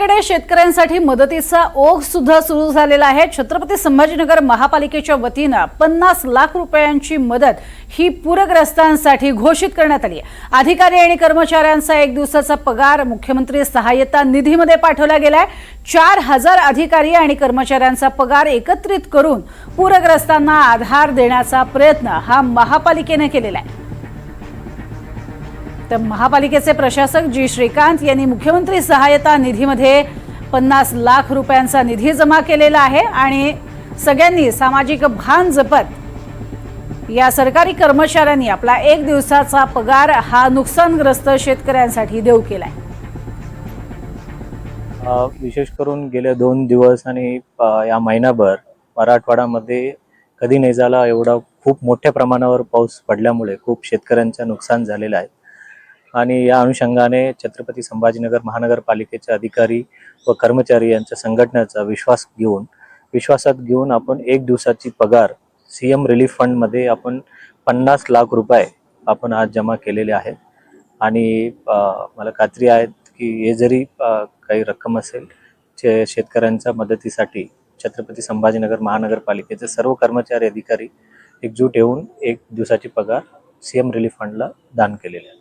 कडे शेतकऱ्यांसाठी मदतीचा ओघ सुद्धा सुरू झालेला आहे. छत्रपती संभाजीनगर महापालिकेच्या वतीनं पन्नास लाख रुपयांची मदत ही पूरग्रस्तांसाठी घोषित करण्यात आली आहे. अधिकारी आणि कर्मचाऱ्यांचा एक दिवसाचा पगार मुख्यमंत्री सहाय्यता निधीमध्ये पाठवला गेलाय. चार हजार अधिकारी आणि कर्मचाऱ्यांचा पगार एकत्रित करून पूरग्रस्तांना आधार देण्याचा प्रयत्न हा महापालिकेने केलेला आहे. तर महापालिकेचे प्रशासक जी. श्रीकांत यांनी मुख्यमंत्री सहाय्यता निधीमध्ये पन्नास लाख रुपयांचा निधी जमा केलेला आहे आणि सगळ्यांनी सामाजिक भान जपत या सरकारी कर्मचाऱ्यांनी आपला एक दिवसाचा पगार हा नुकसानग्रस्त शेतकऱ्यांसाठी देऊ केलाय. विशेष करून गेले दोन दिवस आणि या महिनाभर मराठवाड्यामध्ये कधी नाही झाला एवढा खूप मोठ्या प्रमाणावर पाऊस पडल्यामुळे खूप शेतकऱ्यांचं नुकसान झालेलं आहे. आणि या अनुषंगाने छत्रपती संभाजीनगर महानगरपालिकेचे अधिकारी व कर्मचारी यांच्या संघटनेचा विश्वास घेऊन विश्वासात घेऊन आपण एक दिवसाची पगार सी एम रिलीफ फंडमध्ये आपण पन्नास लाख रुपये आपण आज जमा केलेले आहेत. आणि मला खात्री आहे की हे जरी काही रक्कम असेल जे शेतकऱ्यांच्या मदतीसाठी छत्रपती संभाजीनगर महानगरपालिकेचे सर्व कर्मचारी अधिकारी एकजूट येऊन एक दिवसाची पगार सी एम रिलीफ फंडला दान केलेले आहे